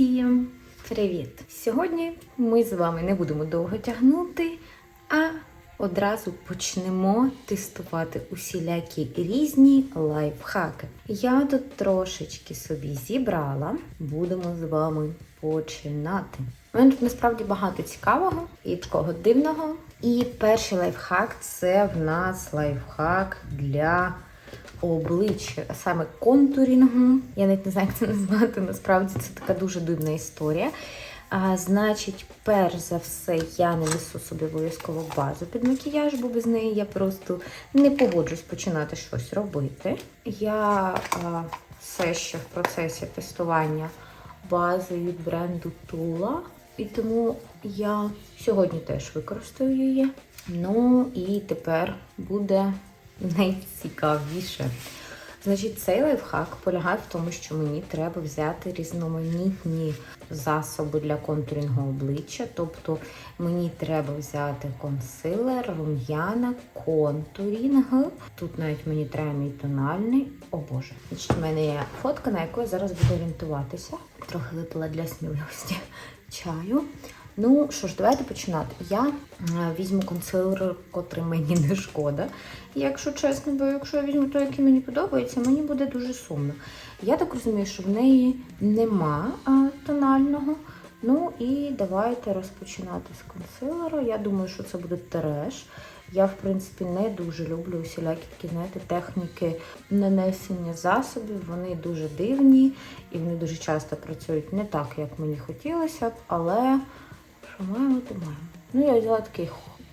Всім привіт! Сьогодні ми з вами не будемо довго тягнути, а одразу почнемо тестувати усілякі різні лайфхаки. Я тут трошечки собі зібрала, будемо з вами починати. У мене тут насправді багато цікавого і такого дивного. І перший лайфхак це в нас лайфхак для обличчя, а саме контурінгу. Я навіть не знаю, як це назвати. Насправді це така дуже дивна історія. А, значить, перш за все, я не несу собі обов'язково базу під макіяж, бо без неї я просто не погоджусь починати щось робити. Я а, все ще в процесі тестування бази від бренду Tula. І тому я сьогодні теж використаю її. Ну і тепер буде найцікавіше. Значить, цей лайфхак полягає в тому, що мені треба взяти різноманітні засоби для контурінгу обличчя. Тобто мені треба взяти консилер, рум'яна, контурінг. Тут навіть мені треба мій тональний. О Боже, Значить, у мене є фотка, на яку я зараз буду орієнтуватися. Трохи випила для сміливості чаю. Ну що ж, давайте починати. Я візьму консилер, котрий мені не шкода. Якщо чесно, бо якщо я візьму той, який мені подобається, мені буде дуже сумно. Я так розумію, що в неї нема а, тонального. Ну і давайте розпочинати з консилера. Я думаю, що це буде треш. Я, в принципі, не дуже люблю усілякі такі, знаєте, техніки нанесення засобів. Вони дуже дивні і вони дуже часто працюють не так, як мені хотілося б, але маємо. Ну, я взяла такий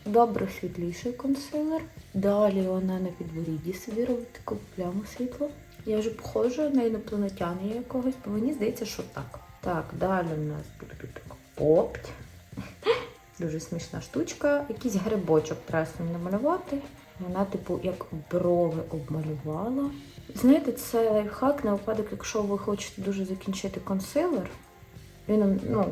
добре світліший консилер. Далі вона на підборідді собі робить таку пляму світло. Я вже похожа на інопланетяна якогось, бо мені здається, що так. Так, далі у нас буде тут така опть. Дуже смішна штучка. Якийсь грибочок треба намалювати. Вона, типу, як брови обмалювала. Знаєте, це лайфхак на випадок, якщо ви хочете дуже закінчити консилер. Він, ну,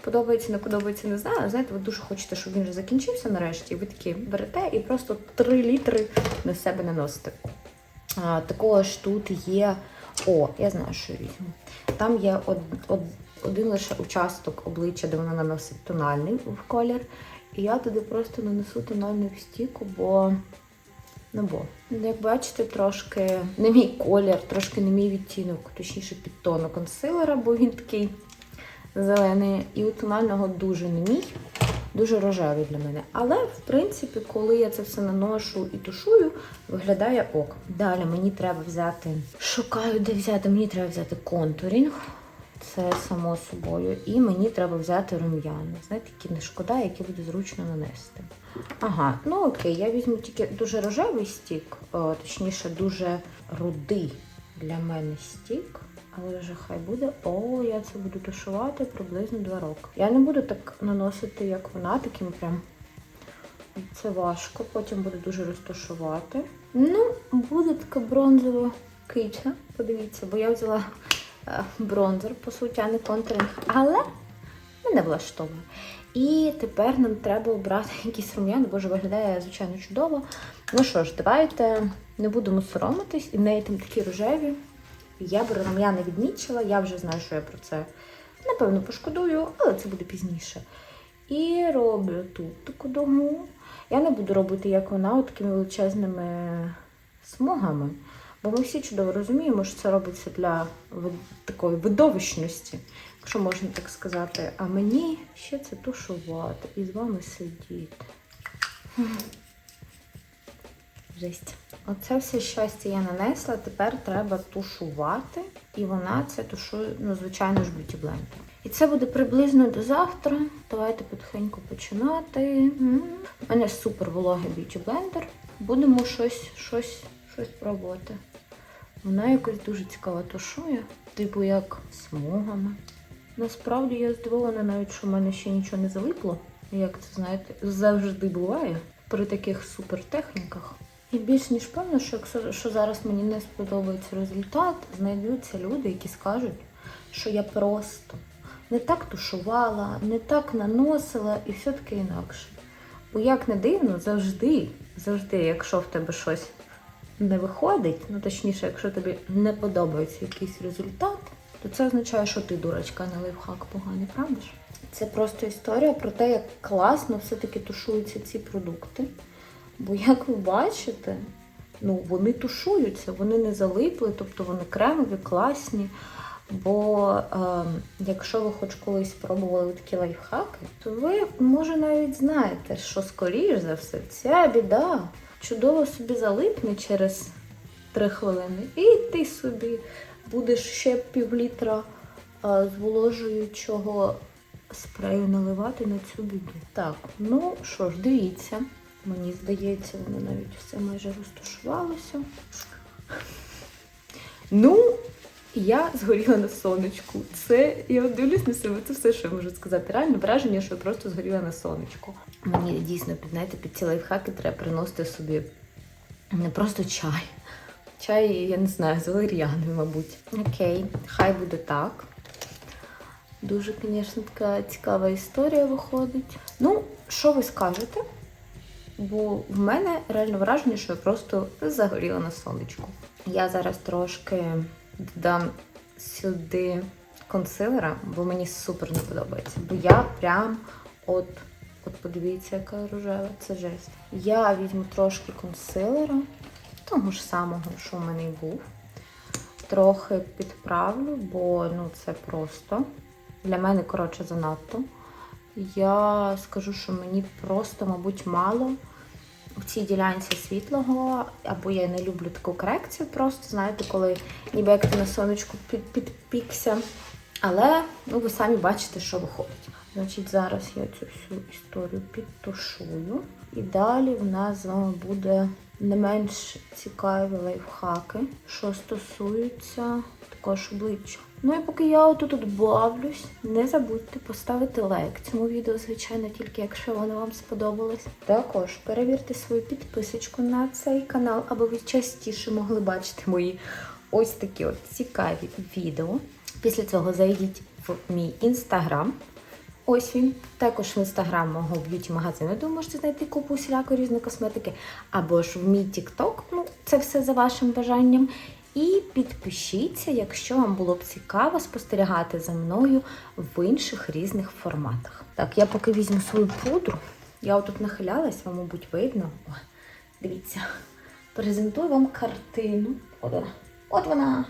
подобається, не подобається, не знаю. Знаєте, ви дуже хочете, щоб він вже закінчився нарешті. І ви такі берете і просто 3 літри на себе наносите. А, також тут є. О, я знаю, що візьму. Там є од, од, один лише участок обличчя, де вона наносить тональний в колір. І я туди просто нанесу тональний стіку, бо. Ну бо, як бачите, трошки не мій колір, трошки не мій відтінок, точніше підтону консилера, бо він такий зелений. І у тонального дуже не мій, дуже рожевий для мене. Але, в принципі, коли я це все наношу і тушую, виглядає ок. Далі мені треба взяти, шукаю, де взяти, мені треба взяти контурінг. Це само собою. І мені треба взяти рум'яна. Знаєте, які не шкода, які буде зручно нанести. Ага, ну окей, я візьму тільки дуже рожевий стік, о, точніше, дуже рудий для мене стік. Але вже хай буде. О, я це буду тушувати приблизно 2 роки. Я не буду так наносити, як вона, таким прям. Це важко, потім буду дуже розташувати. Ну, буде така бронзова киця. Подивіться, бо я взяла е, бронзер, по суті, а не контуринг. Але мене влаштовує. І тепер нам треба обрати якийсь рум'ян, боже, виглядає, звичайно, чудово. Ну що ж, давайте не будемо соромитись, і в неї там такі рожеві. Я беру рум'яна відмічила, я вже знаю, що я про це напевно пошкодую, але це буде пізніше. І роблю тут таку дугу. Я не буду робити, як вона, такими величезними смугами. Бо ми всі чудово розуміємо, що це робиться для такої видовищності, якщо можна так сказати. А мені ще це тушувати і з вами сидіти. Жесть. Оце все щастя я нанесла, тепер треба тушувати. І вона це тушує, ну, звичайно ж, б'юті блендер. І це буде приблизно до завтра. Давайте потихеньку починати. М. У мене супер вологий б'юті блендер. Будемо щось, щось, щось пробувати. Вона якось дуже цікаво тушує, типу як смугами. Насправді я здивована навіть, що в мене ще нічого не залипло. Як це, знаєте, завжди буває при таких супертехніках. І більш ніж певно, що якщо що зараз мені не сподобається результат, знайдуться люди, які скажуть, що я просто не так тушувала, не так наносила і все таки інакше. Бо як не дивно, завжди, завжди, якщо в тебе щось не виходить, ну точніше, якщо тобі не подобається якийсь результат, то це означає, що ти дурочка, не лайфхак поганий, правда ж? Це просто історія про те, як класно все-таки тушуються ці продукти. Бо, як ви бачите, ну, вони тушуються, вони не залипли, тобто вони кремові, класні. Бо е, якщо ви хоч колись спробували такі лайфхаки, то ви, може, навіть знаєте, що скоріш за все ця біда чудово собі залипне через 3 хвилини, і ти собі будеш ще півлітра е, зволожуючого спрею наливати на цю біду. Так, ну що ж, дивіться. Мені здається, воно навіть все майже розташувалося. Ну, я згоріла на сонечку. Це я дивлюсь на себе, це все, що я можу сказати. Реально враження, що я просто згоріла на сонечку. Мені дійсно знаєте, під ці лайфхаки треба приносити собі не просто чай. Чай, я не знаю, з валеріаною, мабуть. Окей, хай буде так. Дуже, звісно, така цікава історія виходить. Ну, що ви скажете? Бо в мене реально враження, що я просто загоріла на сонечку. Я зараз трошки додам сюди консилера, бо мені супер не подобається. Бо я прям от, от подивіться, яка рожева, це жесть. Я візьму трошки консилера, того ж самого, що в мене й був. Трохи підправлю, бо ну це просто. Для мене, коротше, занадто. Я скажу, що мені просто, мабуть, мало в цій ділянці світлого, або я не люблю таку корекцію, просто знаєте, коли ніби як ти на сонечку під, підпікся. Але ну, ви самі бачите, що виходить. Значить, зараз я цю всю історію підтушую. І далі в нас з вами буде не менш цікаві лайфхаки, що стосуються також обличчя. Ну і поки я отут от бавлюсь, не забудьте поставити лайк цьому відео, звичайно, тільки якщо воно вам сподобалось. Також перевірте свою підписочку на цей канал, аби ви частіше могли бачити мої ось такі от цікаві відео. Після цього зайдіть в мій інстаграм. Ось він. Також в інстаграм мого б'юті-магазину, де ви можете знайти купу всілякої різної косметики. Або ж в мій тікток, ну це все за вашим бажанням. І підпишіться, якщо вам було б цікаво спостерігати за мною в інших різних форматах. Так, я поки візьму свою пудру. Я отут нахилялась, вам, мабуть, видно. О, дивіться, презентую вам картину. От вона. От вона.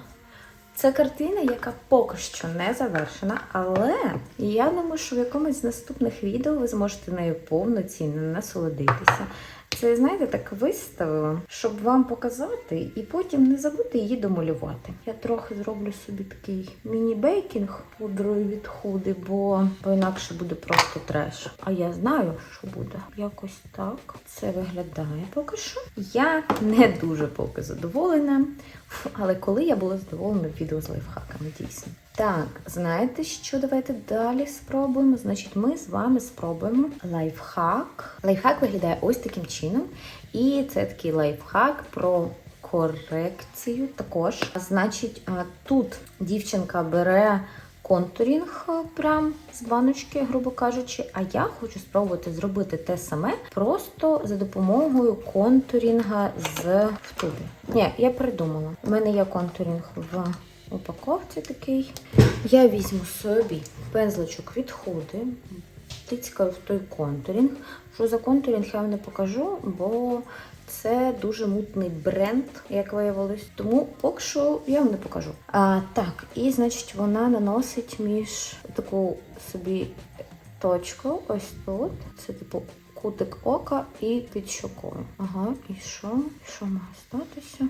Це картина, яка поки що не завершена, але я думаю, що в якомусь з наступних відео ви зможете нею повноцінно насолодитися. Це, знаєте, так виставила, щоб вам показати, і потім не забути її домалювати. Я трохи зроблю собі такий міні-бейкінг пудрою від худи, бо, інакше буде просто треш. А я знаю, що буде. Якось так це виглядає поки що. Я не дуже поки задоволена. Але коли я була задоволена відео з лайфхаками, дійсно. Так, знаєте що? Давайте далі спробуємо. Значить, ми з вами спробуємо лайфхак. Лайфхак виглядає ось таким чином. І це такий лайфхак про корекцію також. Значить, тут дівчинка бере контурінг прям з баночки, грубо кажучи. А я хочу спробувати зробити те саме просто за допомогою контурінга з втуби. Ні, я придумала. У мене є контурінг в упаковці такий. Я візьму собі пензличок від худи, тицькаю в той контурінг. Що за контурінг я вам не покажу, бо це дуже мутний бренд, як виявилось. Тому поки що я вам не покажу. А, Так, і значить вона наносить між таку собі точку, ось тут. Це типу кутик ока і під щокою. Ага, і що? Що має статися?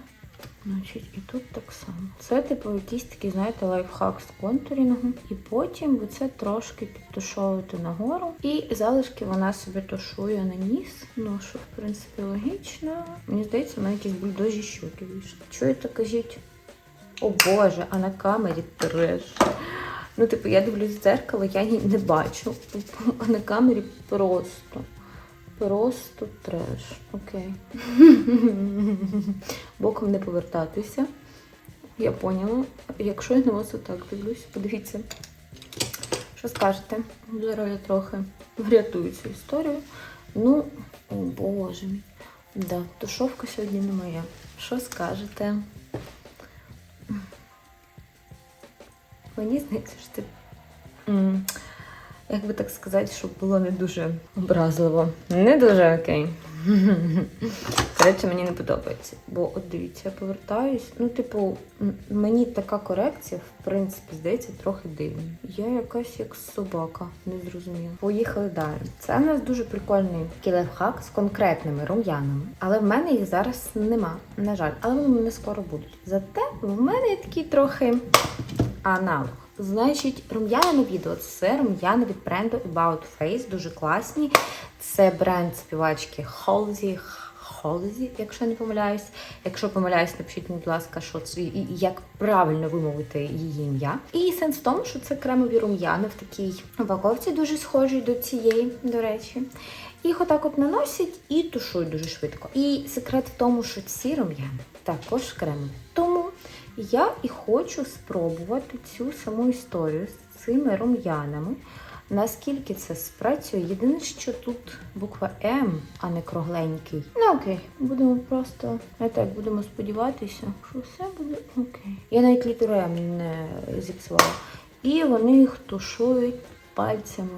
Значить, і тут так само. Це, типу, якийсь такий, знаєте, лайфхак з контурінгу. І потім ви це трошки підтушовуєте нагору. І залишки вона собі тушує на ніс. Ну, що, в принципі, логічно. Мені здається, в мене якісь бульдожі щоки вийшли. Чуєте, кажіть? О Боже, а на камері треш. Ну, типу, я дивлюсь в дзеркало, я її не бачу. А на камері просто. Просто треш. Окей. Боком не повертатися. Я поняла. Якщо я на вас отак дивлюсь, подивіться. Що скажете? Зараз я трохи врятую цю історію. Ну, о боже мій. Да, тушовка сьогодні не моя. Що скажете? мені здається, що це. Як би так сказати, щоб було не дуже образливо. Не дуже окей. Коротше, мені не подобається. Бо от дивіться, я повертаюсь. Ну, типу, мені така корекція, в принципі, здається, трохи дивна. Я якась як собака, не зрозуміла. Поїхали далі. Це в нас дуже прикольний такий лайфхак з конкретними рум'янами. Але в мене їх зараз нема, на жаль, але вони в скоро будуть. Зате в мене є такий трохи аналог. Значить, рум'яна на відео це рум'яна від бренду About Face, дуже класні. Це бренд співачки Halsey, Halsey, якщо не помиляюсь. Якщо помиляюсь, напишіть, будь ласка, що це як правильно вимовити її ім'я. І сенс в тому, що це кремові рум'яни в такій упаковці, дуже схожі до цієї, до речі. Їх отак от наносять і тушують дуже швидко. І секрет в тому, що ці рум'яни також кремові. Тому я і хочу спробувати цю саму історію з цими рум'янами. Наскільки це спрацює? Єдине, що тут буква М, а не кругленький. Ну окей, будемо просто знаєте, як будемо сподіватися, що все буде окей. Я навіть літеру М не зіпсувала. І вони їх тушують пальцями,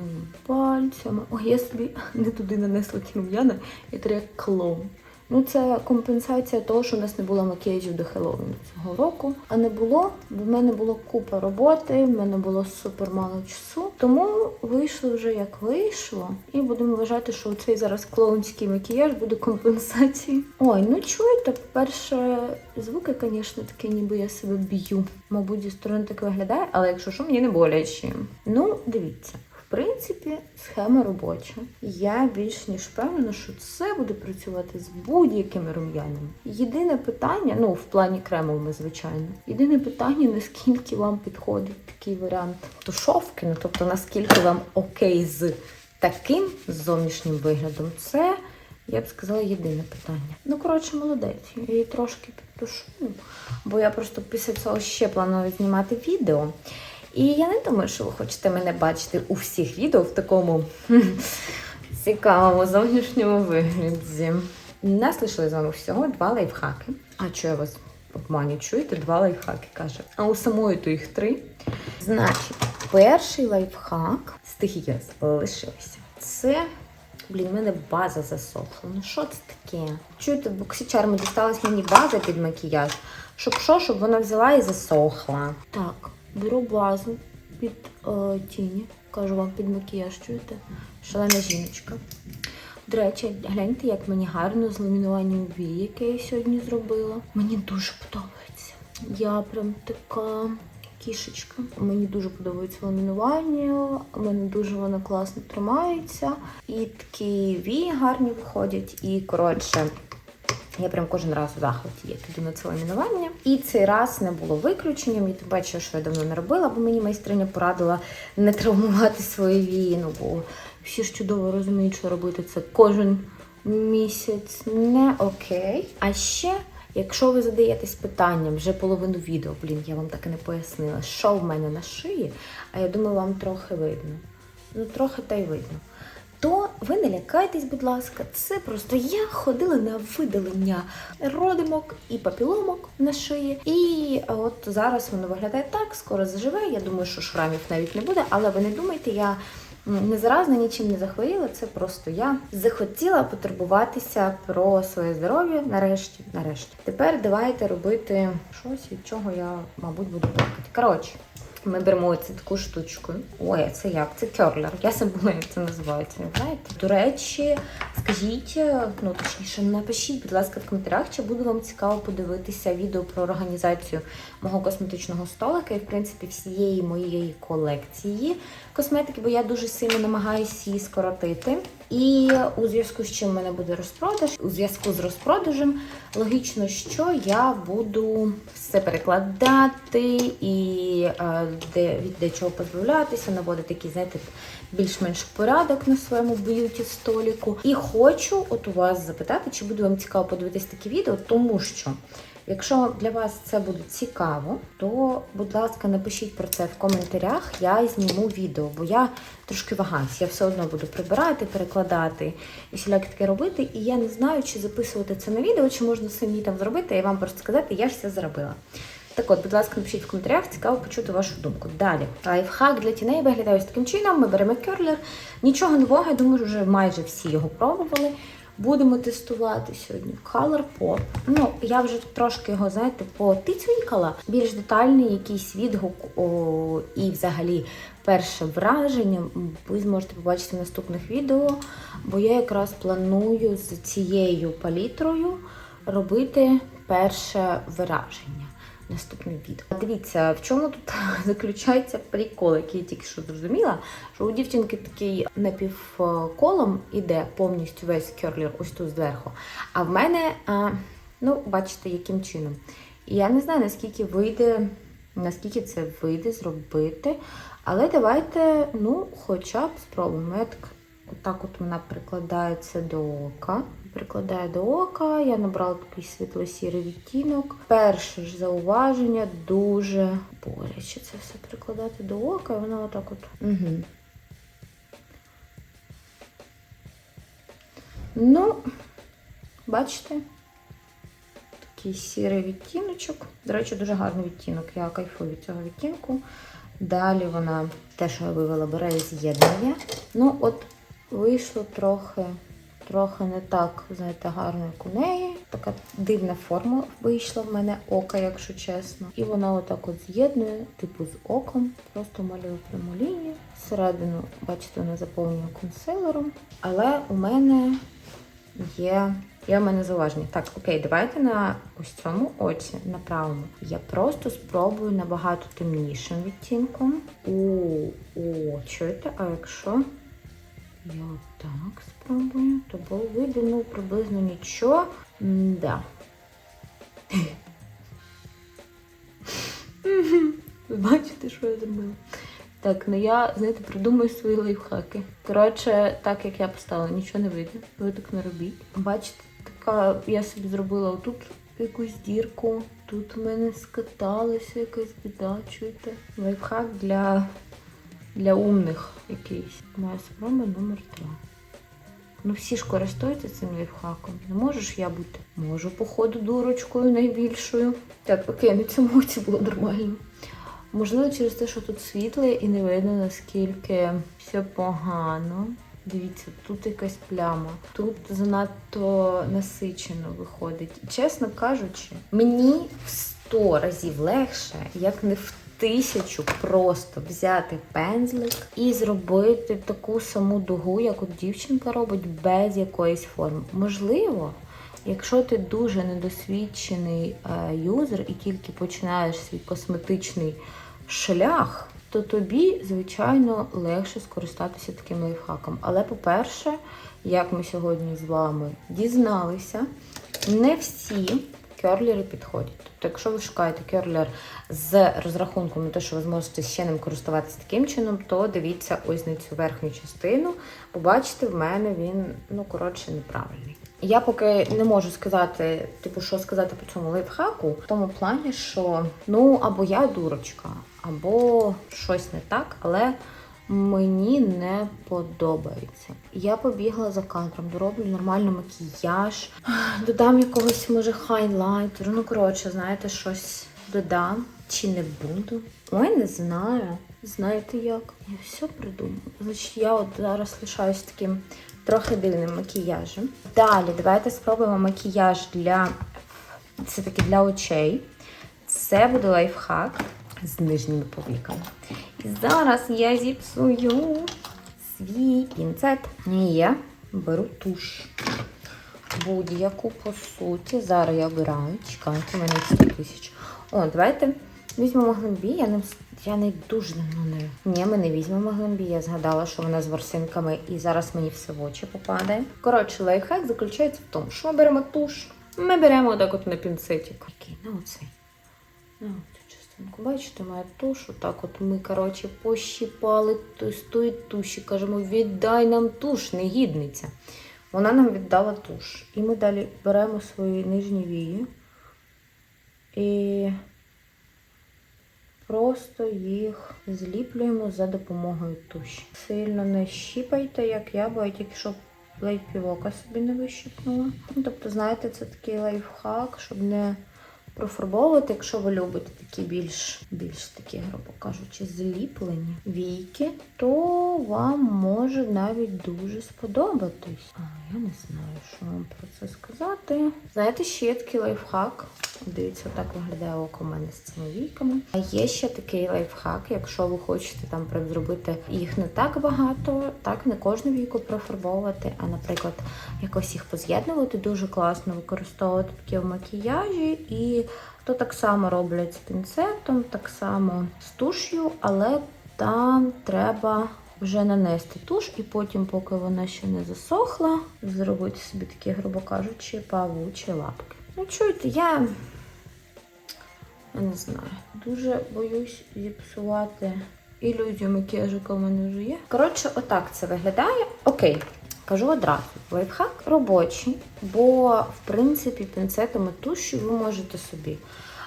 пальцями. Ой, я собі не туди нанесла ті рум'яна, я як клоун. Ну, це компенсація того, що у нас не було макіяжів до Хеллоуіну цього року. А не було, бо в мене було купа роботи, в мене було супер мало часу. Тому вийшло вже як вийшло. І будемо вважати, що цей зараз клоунський макіяж буде компенсацією. Ой, ну чуєте, перше звуки, звісно, таке, ніби я себе б'ю. Мабуть, зі сторони так виглядає, але якщо що, мені не боляче. Ну, дивіться. Принципі, схема робоча. Я більш ніж впевнена, що це буде працювати з будь-якими рум'янами. Єдине питання, ну в плані кремовими, звичайно. Єдине питання, наскільки вам підходить такий варіант тушовки, ну тобто наскільки вам окей з таким зовнішнім виглядом, це я б сказала єдине питання. Ну, коротше, молодець. Я її трошки підтушу, бо я просто після цього ще планую знімати відео. І я не думаю, що ви хочете мене бачити у всіх відео в такому цікавому зовнішньому вигляді. Нас лишили з вами всього два лайфхаки. А що я вас обманю? Чуєте? Два лайфхаки каже. А у самої то їх три. Значить, перший лайфхак з тих, залишилися. Це. Блін, в мене база засохла. Ну що це таке? Чуєте, в боксічармі дісталась мені база під макіяж. Щоб що, щоб вона взяла і засохла. Так, беру базу під е, тіні. Кажу вам під макіяж, чуєте? Шалена жіночка. До речі, гляньте, як мені гарно з ламінуванням вій, яке я сьогодні зробила. Мені дуже подобається. Я прям така кішечка. Мені дуже подобається ламінування, мене дуже воно класно тримається. І такі вії гарні виходять. І коротше, я прям кожен раз у захваті як іду на це ламінування. І цей раз не було виключенням. І тим паче, що я давно не робила, бо мені майстриня порадила не травмувати свої вії. Ну бо всі ж чудово розуміють, що робити це кожен місяць не окей. А ще. Якщо ви задаєтесь питанням вже половину відео, блін, я вам так і не пояснила, що в мене на шиї, а я думаю, вам трохи видно. Ну, трохи та й видно. То ви не лякайтесь, будь ласка, це просто я ходила на видалення родимок і папіломок на шиї. І от зараз воно виглядає так, скоро заживе. Я думаю, що шрамів навіть не буде, але ви не думайте, я не заразна, нічим не захворіла. Це просто я захотіла потурбуватися про своє здоров'я. Нарешті, нарешті. Тепер давайте робити щось, від чого я, мабуть, буду плакати. Коротше. Ми беремо цю таку штучку. Ой, це як? Це керлер. Я забула, як це називається. Знаєте? До речі, скажіть, ну точніше, напишіть, будь ласка, в коментарях, чи буде вам цікаво подивитися відео про організацію мого косметичного столика і, в принципі, всієї моєї колекції косметики, бо я дуже сильно намагаюся її скоротити. І у зв'язку з чим в мене буде розпродаж, у зв'язку з розпродажем, логічно, що я буду все перекладати і е, де, від дечого позбавлятися, наводити такий, знаєте, більш-менш порядок на своєму б'юті століку. І хочу от у вас запитати, чи буде вам цікаво подивитись такі відео, тому що. Якщо для вас це буде цікаво, то, будь ласка, напишіть про це в коментарях. Я зніму відео, бо я трошки вагаюсь. Я все одно буду прибирати, перекладати і всіляки таке робити. І я не знаю, чи записувати це на відео, чи можна самі там зробити і вам просто сказати, я ж все зробила. Так от, будь ласка, напишіть в коментарях, цікаво почути вашу думку. Далі. Лайфхак для тіней виглядає ось таким чином. Ми беремо керлер. Нічого нового, я думаю, вже майже всі його пробували. Будемо тестувати сьогодні Color. Ну, я вже трошки його, знаєте, потицюйкала. Більш детальний якийсь відгук о, і взагалі перше враження ви зможете побачити в наступних відео, бо я якраз планую з цією палітрою робити перше враження. Наступне відео. Дивіться, в чому тут заключається прикол, який я тільки що зрозуміла, що у дівчинки такий напівколом іде повністю весь керлер ось тут зверху. А в мене, ну, бачите, яким чином. І я не знаю, наскільки вийде, наскільки це вийде зробити. Але давайте, ну, хоча б спробуємо. Я так, отак от вона прикладається до ока. Прикладаю до ока, я набрала такий світло-сірий відтінок. Перше ж зауваження дуже боляче це все прикладати до ока, і воно отак от. Угу. Ну, бачите, такий сірий відтіночок. До речі, дуже гарний відтінок. Я кайфую від цього відтінку. Далі вона, те, що я вивела, бере і з'єднує. Ну, от вийшло трохи, трохи не так, знаєте, гарно, як у неї. Така дивна форма вийшла в мене ока, якщо чесно. І вона отак от з'єднує, типу з оком. Просто малюю пряму лінію. Всередину, бачите, вона заповнює консилером. Але у мене є. Я в мене зауваження. Так, окей, давайте на ось цьому оці, на правому. Я просто спробую набагато темнішим відтінком. О, о, чуєте? А якщо я отак спробую, то було вийде, ну, приблизно нічого. Да. Ви бачите, що я зробила? Так, ну я, знаєте, придумаю свої лайфхаки. Коротше, так як я поставила, нічого не вийде. Ви так не робіть. Бачите, така я собі зробила отут якусь дірку. Тут у мене скаталася якась біда, чуєте? Лайфхак для, для умних якийсь. Моя спроба номер два. Ну всі ж користуються цим лайфхаком. Не можеш я бути? Можу, походу, дурочкою найбільшою. Так, окей, на цьому році було нормально. Можливо, через те, що тут світле і не видно, наскільки все погано. Дивіться, тут якась пляма. Тут занадто насичено виходить. Чесно кажучи, мені в 100 разів легше, як не в тисячу просто взяти пензлик і зробити таку саму дугу, як от дівчинка робить, без якоїсь форми. Можливо, якщо ти дуже недосвідчений е, юзер і тільки починаєш свій косметичний шлях, то тобі, звичайно, легше скористатися таким лайфхаком. Але, по-перше, як ми сьогодні з вами дізналися, не всі керлери підходять. Тобто, якщо ви шукаєте керлер з розрахунком на те, що ви зможете ще ним користуватися таким чином, то дивіться ось на цю верхню частину. Побачите, в мене він, ну, коротше, неправильний. Я поки не можу сказати, типу, що сказати по цьому лайфхаку, в тому плані, що ну або я дурочка, або щось не так, але мені не подобається. Я побігла за кадром, дороблю нормальний макіяж, додам якогось, може, хайлайтеру. Ну, коротше, знаєте, щось додам чи не буду. Ой, не знаю. Знаєте як? Я все придумала. Значить, я от зараз лишаюсь таким трохи дивним макіяжем. Далі, давайте спробуємо макіяж для це таки для очей. Це буде лайфхак з нижніми повіками. Зараз я зіпсую свій пінцет. І я беру туш. Будь-яку по суті. Зараз я обираю. Чекайте, у мене 100 тисяч. О, давайте візьмемо глимбі. Я не, я не дуже давно не. Ні, ми не візьмемо глимбі. Я згадала, що вона з ворсинками, і зараз мені все в очі попадає. Коротше, лайфхак заключається в тому, що ми беремо туш. Ми беремо отак от на пінцетик. Який? На оцей. На оцю частинку. Бачите, моя туш. Отак от ми, коротше, пощіпали тої туші. Кажемо, віддай нам туш, негідниця. Вона нам віддала туш. І ми далі беремо свої нижні вії і просто їх зліплюємо за допомогою туші. Сильно не щіпайте, як я, бо я тільки що ледь півока собі не вищипнула. Ну, тобто, знаєте, це такий лайфхак, щоб не профарбовувати, якщо ви любите такі більш, більш такі, грубо кажучи, зліплені війки, то вам може навіть дуже сподобатись. А я не знаю, що вам про це сказати. Знаєте, ще є такий лайфхак. Дивіться, так виглядає око мене з цими війками. А є ще такий лайфхак, якщо ви хочете там прям зробити їх не так багато, так не кожну війку профарбовувати, а, наприклад, якось їх поз'єднувати. Дуже класно використовувати такі в макіяжі, і то так само роблять з пінцетом, так само з туш'ю, але там треба. Вже нанести туш, і потім, поки вона ще не засохла, зробити собі такі, грубо кажучи, павучі лапки. Ну, чуєте, я, я не знаю, дуже боюсь зіпсувати ілюзію макіяжу, яка в мене вже є. Коротше, отак це виглядає. Окей, кажу одразу. Лайфхак робочий, бо в принципі пінцетами туші ви можете собі.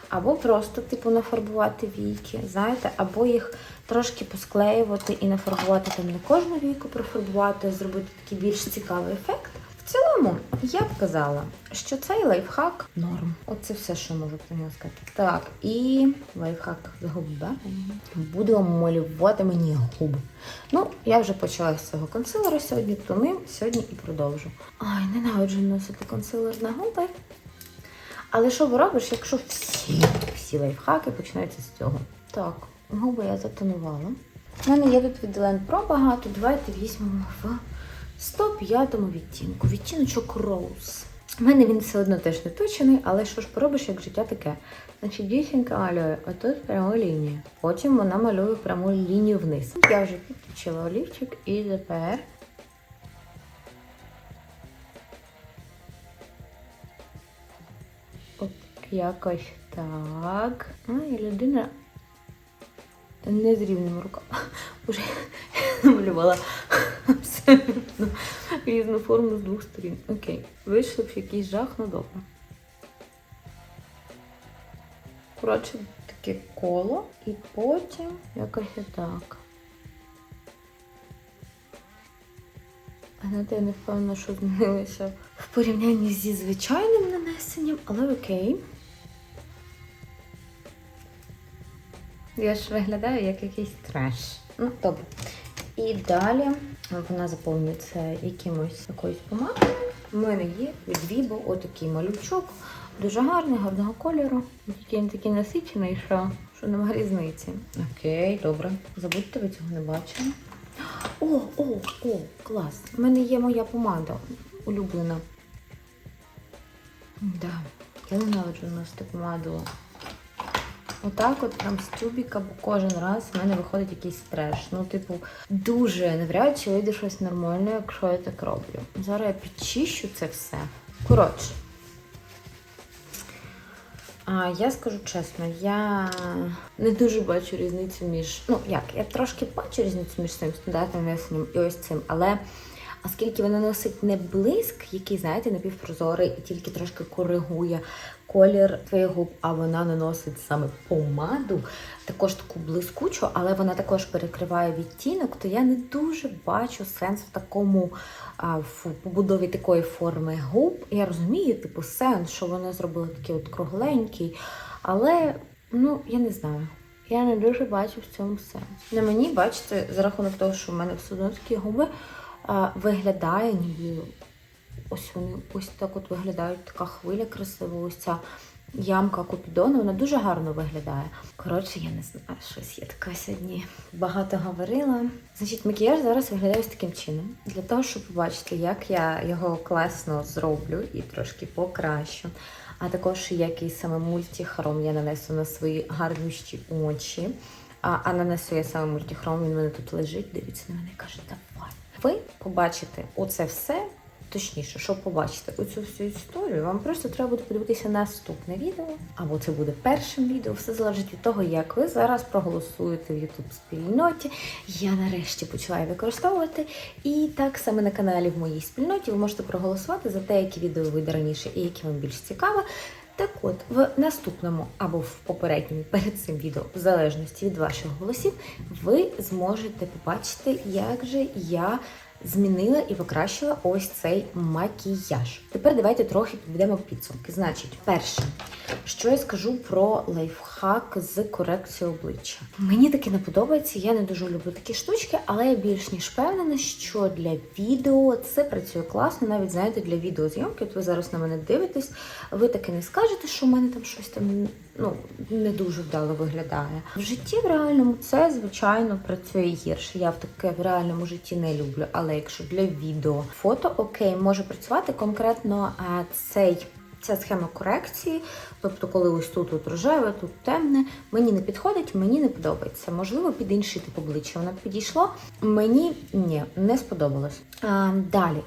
Або просто, типу, нафарбувати війки, знаєте, або їх трошки посклеювати і нафарбувати там не кожну війку профарбувати, зробити такий більш цікавий ефект. В цілому, я б казала, що цей лайфхак норм. Оце все, що можу про нього сказати. Так, і лайфхак з губами. Будемо малювати мені губи. Ну, я вже почала з цього консилера сьогодні, то ним сьогодні і продовжу. Ай, ненавиджу носити консилер на губи. Але що ви робиш, якщо всі, всі лайфхаки починаються з цього? Так, губи я затонувала. У мене є тут від Pro багато. Давайте візьмемо в 105-му відтінку. Відтіночок Rose. У мене він все одно теж не точений, але що ж поробиш, як життя таке? Значить, дівчинка малює отут пряму лінію. Потім вона малює пряму лінію вниз. Я вже підключила олівчик і тепер От якось так. А, і людина не з рівними руками. Уже намалювала абсолютно різну форму з двох сторін. Окей. Вийшло б якийсь жах, ну добре. Коротше, таке коло, і потім якось отак. А знаєте, я не впевнена, що змінилося в порівнянні зі звичайним нанесенням, але окей. Я ж виглядаю як якийсь треш. Ну, добре. І далі вона заповнюється якимось якоюсь помадою. У мене є від Vibo отакий малючок. Дуже гарний, гарного кольору. Тільки він такий насичений, що, що немає різниці. Окей, добре. Забудьте, ви цього не бачили. О, о, о, клас. У мене є моя помада улюблена. Да. Я ненавиджу носити помаду. Отак от прям з тюбіка, бо кожен раз в мене виходить якийсь треш. Ну, типу, дуже навряд чи вийде щось нормальне, якщо я так роблю. Зараз я підчищу це все. Коротше. А, я скажу чесно, я не дуже бачу різницю між. Ну як, я трошки бачу різницю між цим стандартним нанесенням і ось цим, але оскільки вона носить не блиск, який, знаєте, напівпрозорий і тільки трошки коригує колір твоїх губ, а вона наносить саме помаду, також таку блискучу, але вона також перекриває відтінок, то я не дуже бачу сенс в такому а, в побудові такої форми губ. Я розумію, типу, сенс, що вона зробила такий от кругленький, але ну я не знаю. Я не дуже бачу в цьому сенс. На мені, бачите, за рахунок того, що в мене все одно такі губи, виглядає ніби ось ось так от виглядають, така хвиля красива, ось ця ямка Купідону, вона дуже гарно виглядає. Коротше, я не знаю, щось я така сьогодні багато говорила. Значить, макіяж зараз виглядає ось таким чином. Для того, щоб побачити, як я його класно зроблю і трошки покращу. А також який саме мультихром я нанесу на свої гарнющі очі. А, а нанесу я саме мультихром, він мене тут лежить, дивіться на мене і каже, давай. Ви побачите оце все. Точніше, щоб побачити оцю всю історію, вам просто треба буде подивитися наступне відео, або це буде першим відео. Все залежить від того, як ви зараз проголосуєте в youtube спільноті. Я нарешті почала використовувати. І так саме на каналі в моїй спільноті ви можете проголосувати за те, які відео вийде раніше і які вам більш цікаві. Так от, в наступному або в попередньому перед цим відео, в залежності від ваших голосів, ви зможете побачити, як же я змінила і покращила ось цей макіяж. Тепер давайте трохи підведемо підсумки. Значить, перше, Що я скажу про лайфхак з корекцією обличчя? Мені таки не подобається, я не дуже люблю такі штучки, але я більш ніж впевнена, що для відео це працює класно, навіть знаєте, для відеозйомки. От ви зараз на мене дивитесь, ви таки не скажете, що в мене там щось там ну, не дуже вдало виглядає. В житті в реальному це, звичайно, працює гірше. Я в таке в реальному житті не люблю. Але якщо для відео фото окей, може працювати конкретно цей. Ця схема корекції, тобто, коли ось тут от рожеве, тут темне, мені не підходить, мені не подобається. Можливо, під інший тип обличчя воно підійшло. Мені ні, не сподобалось. А, далі.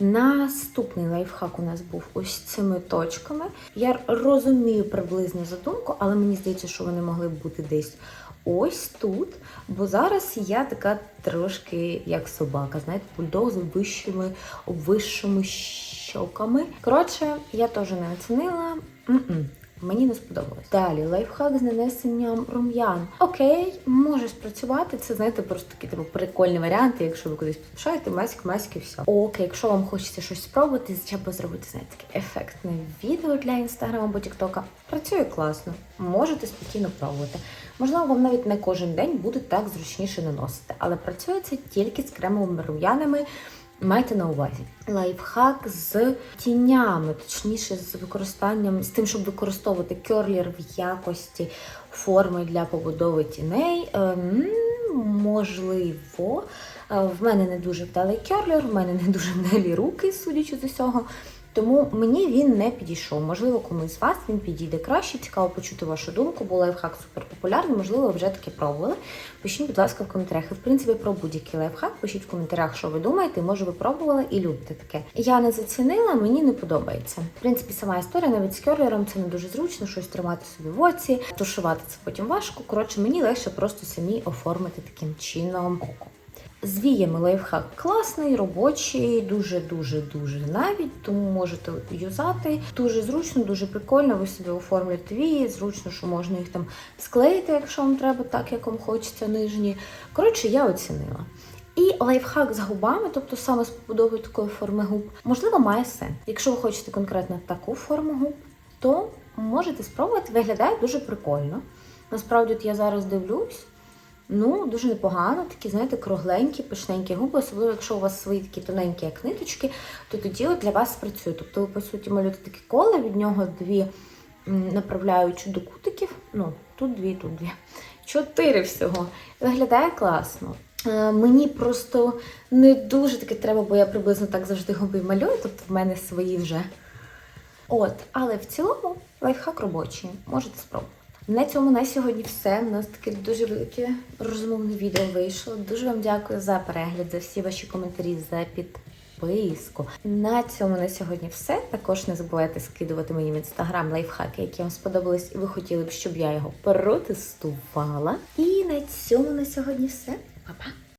Наступний лайфхак у нас був ось цими точками. Я розумію приблизно задумку, але мені здається, що вони могли б бути десь ось тут. Бо зараз я така трошки як собака, знаєте, бульдог з вищими, вищими щоками. Коротше, я теж не оцінила. М-м. Мені не сподобалось. Далі лайфхак з нанесенням рум'ян. Окей, може спрацювати. Це знаєте, просто такі типу, прикольні варіанти, якщо ви кудись поспішаєте, маск, маск і все. Окей, якщо вам хочеться щось спробувати, треба зробити знаєте, таке ефектне відео для інстаграму або тіктока. Працює класно. Можете спокійно пробувати. Можливо, вам навіть не кожен день буде так зручніше наносити, але працює це тільки з кремовими рум'янами. Майте на увазі лайфхак з тінями, точніше, з використанням, з тим, щоб використовувати керлер в якості форми для побудови тіней. Ем, можливо, Е, в мене не дуже вдалий керлер, в мене не дуже вдалі руки, судячи з усього. Тому мені він не підійшов. Можливо, комусь з вас він підійде краще. Цікаво почути вашу думку, бо лайфхак супер популярний, можливо, ви вже таки пробували. Пишіть, будь ласка, в коментарях. І в принципі про будь-який лайфхак. Пишіть в коментарях, що ви думаєте, може ви пробували і любите таке. Я не зацінила, мені не подобається. В принципі, сама історія навіть з керлером це не дуже зручно, щось тримати собі в оці, тушувати це потім важко. Коротше, мені легше просто самі оформити таким чином. З віями лайфхак класний, робочий, дуже-дуже дуже навіть, тому можете юзати. Дуже зручно, дуже прикольно. Ви собі оформлюєте вії, зручно, що можна їх там склеїти, якщо вам треба, так як вам хочеться нижні. Коротше, я оцінила. І лайфхак з губами, тобто саме з побудовою такої форми губ, можливо, має сенс. Якщо ви хочете конкретно таку форму губ, то можете спробувати. Виглядає дуже прикольно. Насправді, от я зараз дивлюсь. Ну, дуже непогано, такі, знаєте, кругленькі, пишненькі губи, особливо, якщо у вас свої такі тоненькі, як ниточки, то тоді для вас спрацює. Тобто ви, по суті, малюєте такі коло, від нього дві направляючи до кутиків. Ну, тут дві, тут дві. Чотири всього. Виглядає класно. Е, Мені просто не дуже таке треба, бо я приблизно так завжди губи малюю, тобто в мене свої вже. От, але в цілому лайфхак робочий. Можете спробувати. На цьому на сьогодні все. У нас таке дуже велике розмовне відео вийшло. Дуже вам дякую за перегляд, за всі ваші коментарі, за підписку. На цьому на сьогодні все. Також не забувайте скидувати мені в інстаграм лайфхаки, які вам сподобались, і ви хотіли б, щоб я його протестувала. І на цьому на сьогодні все. Па-па!